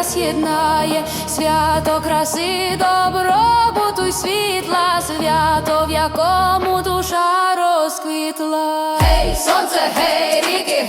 нас єднає, свято краси, добробуту й світла, свято, в якому душа розквітла. Гей, сонце, гей, ріки,